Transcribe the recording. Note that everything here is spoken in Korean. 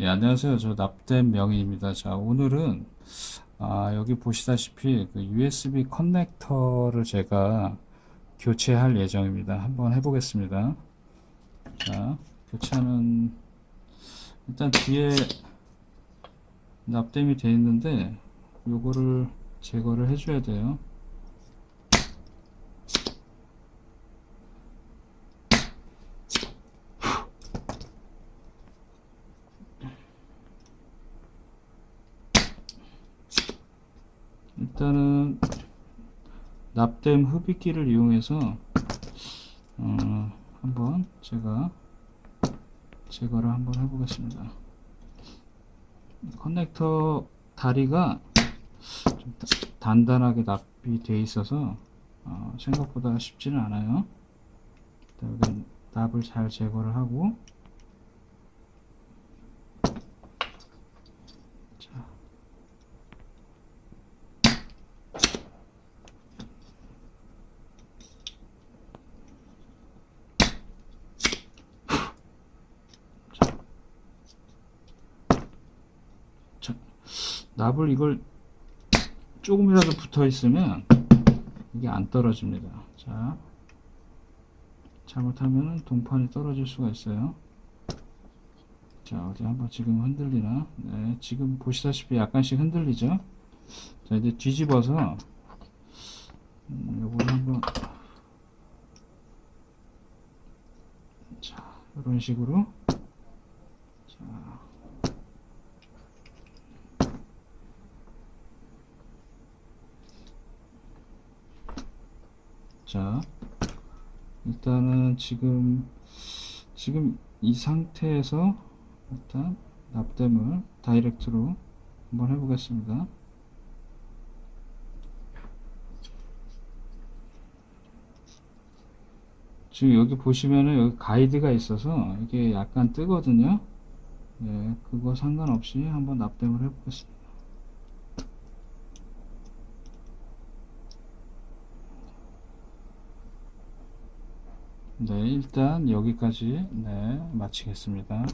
네, 안녕하세요. 저 납땜 명의입니다. 자, 오늘은 아, 여기 보시다시피 그 USB 커넥터를 제가 교체할 예정입니다. 한번 해보겠습니다. 자, 교체하는 일단 뒤에 납땜이 되어 있는데 요거를 제거를 해줘야 돼요. 일단은 납땜 흡입기를 이용해서 어, 한번 제가 제거를 한번 해보겠습니다. 커넥터 다리가 좀 다- 단단하게 납이 돼 있어서 어, 생각보다 쉽지는 않아요. 일단 납을 잘 제거를 하고 자, 자, 납을 이걸 조금이라도 붙어 있으면 이게 안 떨어집니다. 자, 잘못하면 동판이 떨어질 수가 있어요. 자, 어디 한번 지금 흔들리나? 네, 지금 보시다시피 약간씩 흔들리죠? 자, 이제 뒤집어서, 음, 요거를 한번, 자, 이런 식으로, 자, 자, 일단은 지금 지금 이 상태에서 일단 납땜을 다이렉트로 한번 해보겠습니다. 지금 여기 보시면은 여기 가이드가 있어서 이게 약간 뜨거든요. 예, 그거 상관없이 한번 납땜을 해보겠습니다. 네, 일단 여기까지 네, 마치겠습니다.